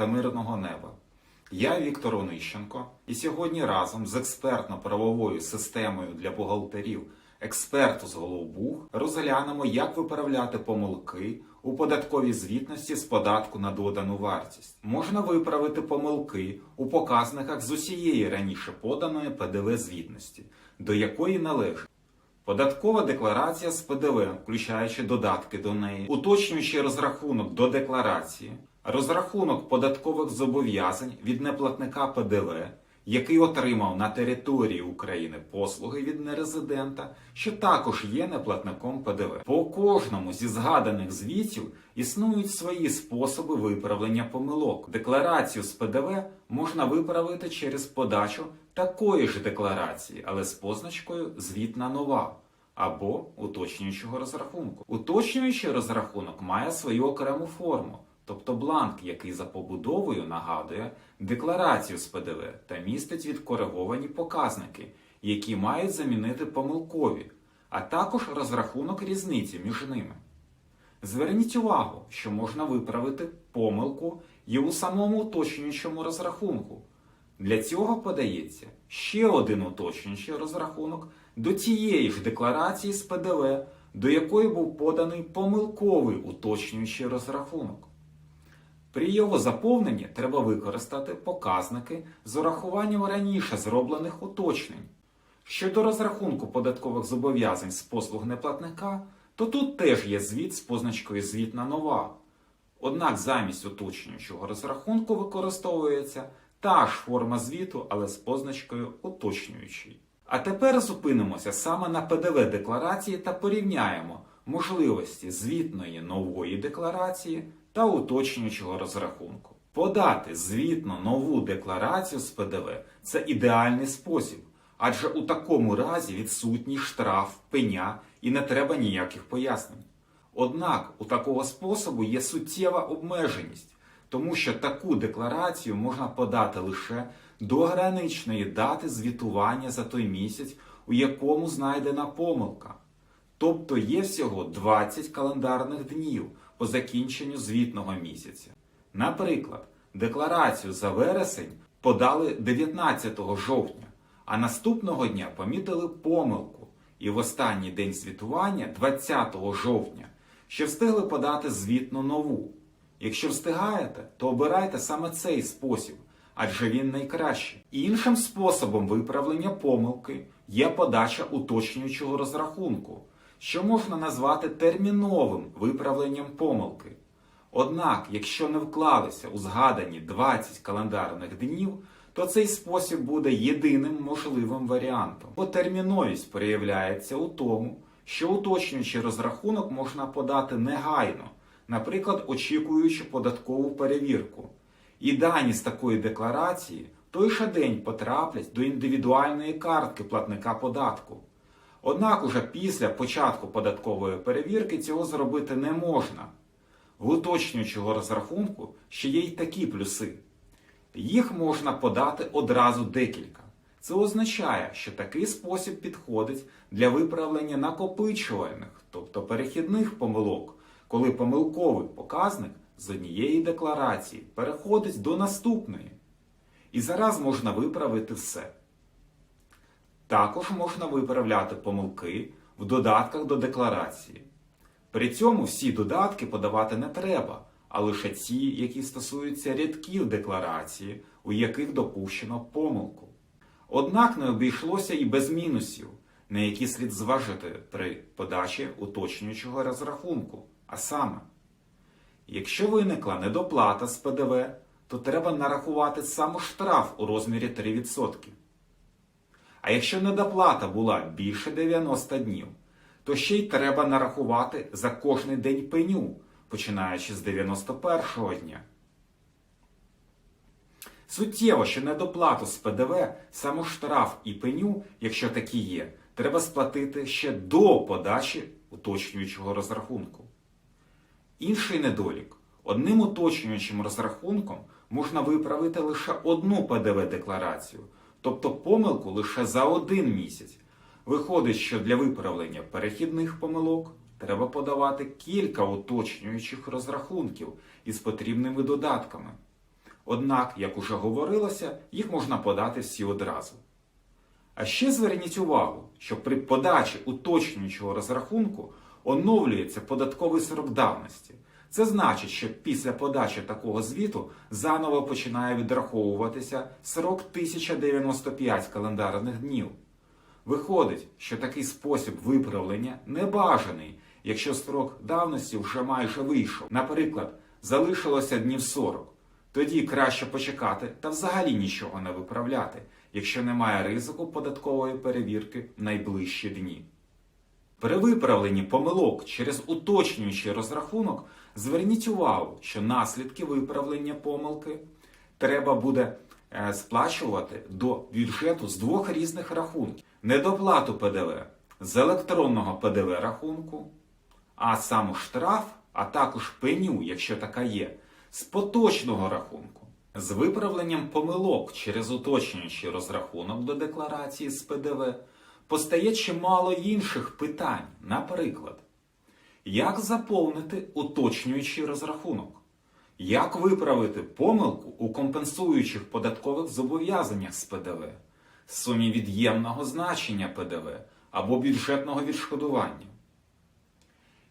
та мирного неба. Я Віктор Онищенко, і сьогодні разом з експертно-правовою системою для бухгалтерів експерту з Головбух розглянемо, як виправляти помилки у податковій звітності з податку на додану вартість. Можна виправити помилки у показниках з усієї раніше поданої ПДВ звітності, до якої належить Податкова декларація з ПДВ, включаючи додатки до неї, уточнюючи розрахунок до декларації, розрахунок податкових зобов'язань від неплатника ПДВ, який отримав на території України послуги від нерезидента, що також є неплатником ПДВ. По кожному зі згаданих звітів існують свої способи виправлення помилок. Декларацію з ПДВ можна виправити через подачу такої ж декларації, але з позначкою звітна нова або уточнюючого розрахунку. Уточнюючий розрахунок має свою окрему форму, тобто бланк, який за побудовою нагадує декларацію з ПДВ та містить відкориговані показники, які мають замінити помилкові, а також розрахунок різниці між ними. Зверніть увагу, що можна виправити помилку і у самому уточнюючому розрахунку. Для цього подається ще один уточнюючий розрахунок до тієї ж декларації з ПДВ, до якої був поданий помилковий уточнюючий розрахунок. При його заповненні треба використати показники з урахуванням раніше зроблених уточнень. Щодо розрахунку податкових зобов'язань з послуг неплатника, то тут теж є звіт з позначкою звітна нова. Однак замість уточнюючого розрахунку використовується та ж форма звіту, але з позначкою уточнюючий. А тепер зупинимося саме на ПДВ декларації та порівняємо можливості звітної нової декларації та уточнюючого розрахунку. Подати звітну нову декларацію з ПДВ це ідеальний спосіб, адже у такому разі відсутній штраф, пеня і не треба ніяких пояснень. Однак у такого способу є суттєва обмеженість, тому що таку декларацію можна подати лише до граничної дати звітування за той місяць, у якому знайдена помилка. Тобто є всього 20 календарних днів по закінченню звітного місяця. Наприклад, декларацію за вересень подали 19 жовтня, а наступного дня помітили помилку і в останній день звітування 20 жовтня, що встигли подати звітну нову. Якщо встигаєте, то обирайте саме цей спосіб, адже він найкращий. Іншим способом виправлення помилки є подача уточнюючого розрахунку, що можна назвати терміновим виправленням помилки. Однак, якщо не вклалися у згадані 20 календарних днів, то цей спосіб буде єдиним можливим варіантом. Бо терміновість проявляється у тому, що уточнюючий розрахунок можна подати негайно, наприклад, очікуючи податкову перевірку. І дані з такої декларації той же день потраплять до індивідуальної картки платника податку. Однак уже після початку податкової перевірки цього зробити не можна. В уточнюючого розрахунку ще є й такі плюси. Їх можна подати одразу декілька. Це означає, що такий спосіб підходить для виправлення накопичувальних, тобто перехідних помилок, коли помилковий показник з однієї декларації переходить до наступної. І зараз можна виправити все. Також можна виправляти помилки в додатках до декларації. При цьому всі додатки подавати не треба, а лише ті, які стосуються рядків декларації, у яких допущено помилку. Однак не обійшлося і без мінусів, на які слід зважити при подачі уточнюючого розрахунку. А саме, якщо виникла недоплата з ПДВ, то треба нарахувати саме штраф у розмірі 3%. А якщо недоплата була більше 90 днів, то ще й треба нарахувати за кожний день пеню, починаючи з 91-го дня. Суттєво, що недоплату з ПДВ, саме штраф і пеню, якщо такі є, треба сплатити ще до подачі уточнюючого розрахунку. Інший недолік. Одним уточнюючим розрахунком можна виправити лише одну ПДВ-декларацію, тобто помилку лише за один місяць. Виходить, що для виправлення перехідних помилок треба подавати кілька уточнюючих розрахунків із потрібними додатками. Однак, як уже говорилося, їх можна подати всі одразу. А ще зверніть увагу, що при подачі уточнюючого розрахунку оновлюється податковий срок давності. Це значить, що після подачі такого звіту заново починає відраховуватися срок 1095 календарних днів. Виходить, що такий спосіб виправлення небажаний, якщо строк давності вже майже вийшов. Наприклад, залишилося днів 40. Тоді краще почекати та взагалі нічого не виправляти, якщо немає ризику податкової перевірки в найближчі дні. При виправленні помилок через уточнюючий розрахунок зверніть увагу, що наслідки виправлення помилки треба буде е, сплачувати до бюджету з двох різних рахунків: недоплату ПДВ з електронного ПДВ рахунку, а сам штраф, а також пеню, якщо така є, з поточного рахунку. З виправленням помилок через уточнюючий розрахунок до декларації з ПДВ постає чимало інших питань. Наприклад, як заповнити уточнюючий розрахунок? Як виправити помилку у компенсуючих податкових зобов'язаннях з ПДВ, сумі від'ємного значення ПДВ або бюджетного відшкодування?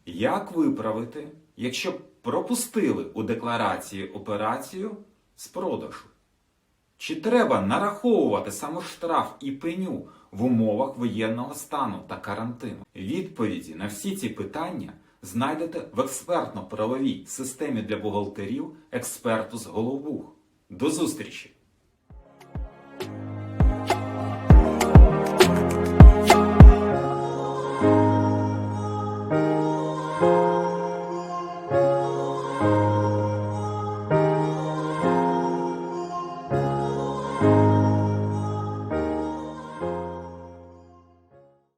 Як виправити, якщо пропустили у декларації операцію з продажу? Чи треба нараховувати самоштраф і пеню в умовах воєнного стану та карантину? Відповіді на всі ці питання знайдете в експертно-правовій системі для бухгалтерів експерту з головух. До зустрічі!